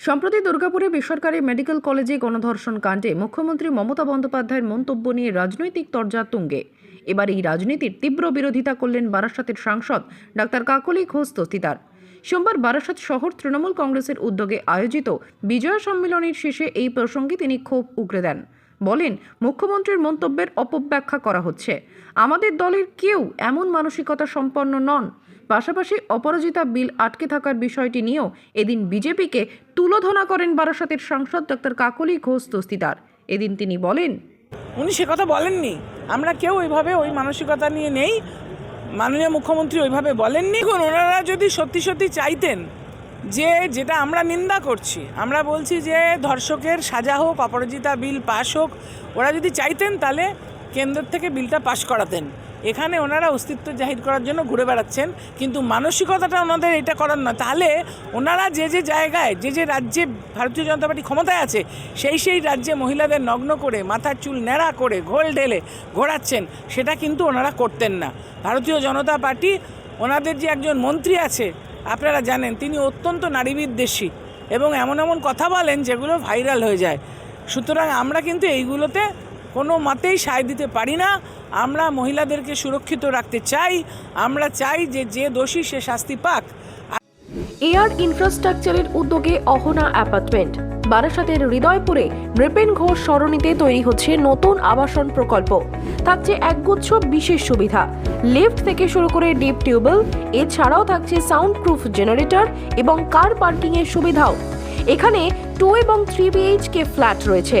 সম্প্রতি দুর্গাপুরে বেসরকারি মেডিকেল কলেজে গণধর্ষণ কাণ্ডে মুখ্যমন্ত্রী মমতা বন্দ্যোপাধ্যায়ের মন্তব্য নিয়ে রাজনৈতিক তরজা তুঙ্গে এবার এই রাজনীতির তীব্র বিরোধিতা করলেন বারাসাতের সাংসদ ডাক্তার কাকলি ঘোষ দস্তিদার সোমবার বারাসাত শহর তৃণমূল কংগ্রেসের উদ্যোগে আয়োজিত বিজয় সম্মেলনের শেষে এই প্রসঙ্গে তিনি ক্ষোভ উগরে দেন। বলেন, মুখ্যমন্ত্রীর মন্তব্যের অপব্যাখ্যা করা হচ্ছে। আমাদের দলের কেউ এমন মানসিকতা সম্পন্ন নন। পাশাপাশি অপরাজিতা বিল আটকে থাকার বিষয়টি নিয়েও এদিন বিজেপিকে তুলোধনা করেন বারাসতের সাংসদ ডক্টর কাকলি ঘোষ দস্তিদার এদিন তিনি বলেন, উনি সে কথা বলেননি। আমরা কেউ ওইভাবে ওই মানসিকতা নিয়ে নেই। মাননীয় মুখ্যমন্ত্রী ওইভাবে বলেননি। এখন ওনারা যদি সত্যি সত্যি চাইতেন যে যেটা আমরা নিন্দা করছি, আমরা বলছি যে ধর্ষকের সাজা হোক, অপরাজিতা বিল পাশ হোক, ওরা যদি চাইতেন তাহলে কেন্দ্র থেকে বিলটা পাশ করাতেন। এখানে ওনারা অস্তিত্ব জাহির করার জন্য ঘুরে বেড়াচ্ছেন, কিন্তু মানসিকতাটা ওনাদের এটা করার না তাহলে ওনারা যে যে জায়গায়, যে যে রাজ্যে ভারতীয় জনতা পার্টি ক্ষমতায় আছে, সেই সেই রাজ্যে মহিলাদের নগ্ন করে, মাথার চুল ন্যাড়া করে, ঘোল ঢেলে ঘোরাচ্ছেন, সেটা কিন্তু ওনারা করতেন না। ভারতীয় জনতা পার্টি ওনাদের যে একজন মন্ত্রী আছে, আপনারা জানেন, তিনি অত্যন্ত নারীবিদ্বেষী এবং এমন এমন কথা বলেন যেগুলো ভাইরাল হয়ে যায়। সুতরাং আমরা কিন্তু এইগুলোতে কোনো মতেই সায় দিতে পারি না। আমরা মহিলাদেরকে সুরক্ষিত রাখতে চাই। আমরা চাই যে যে দোষী সে শাস্তি পাক। এয়ার ইনফ্রাস্ট্রাকচারের উদ্যোগে অহনা অ্যাপার্টমেন্ট। বারাসাতের হৃদয়পুরে নৃপেন ঘোষ সরণিতে তৈরি হচ্ছে নতুন আবাসন প্রকল্প। থাকছে একগুচ্ছ বিশেষ সুবিধা। লিফট থেকে শুরু করে ডিপ টিউবওয়েল, এছাড়াও থাকছে সাউন্ড প্রুফ জেনারেটর এবং কার পার্কিংয়ের সুবিধাও। এখানে টু এবং থ্রি বিএইচকে ফ্ল্যাট রয়েছে।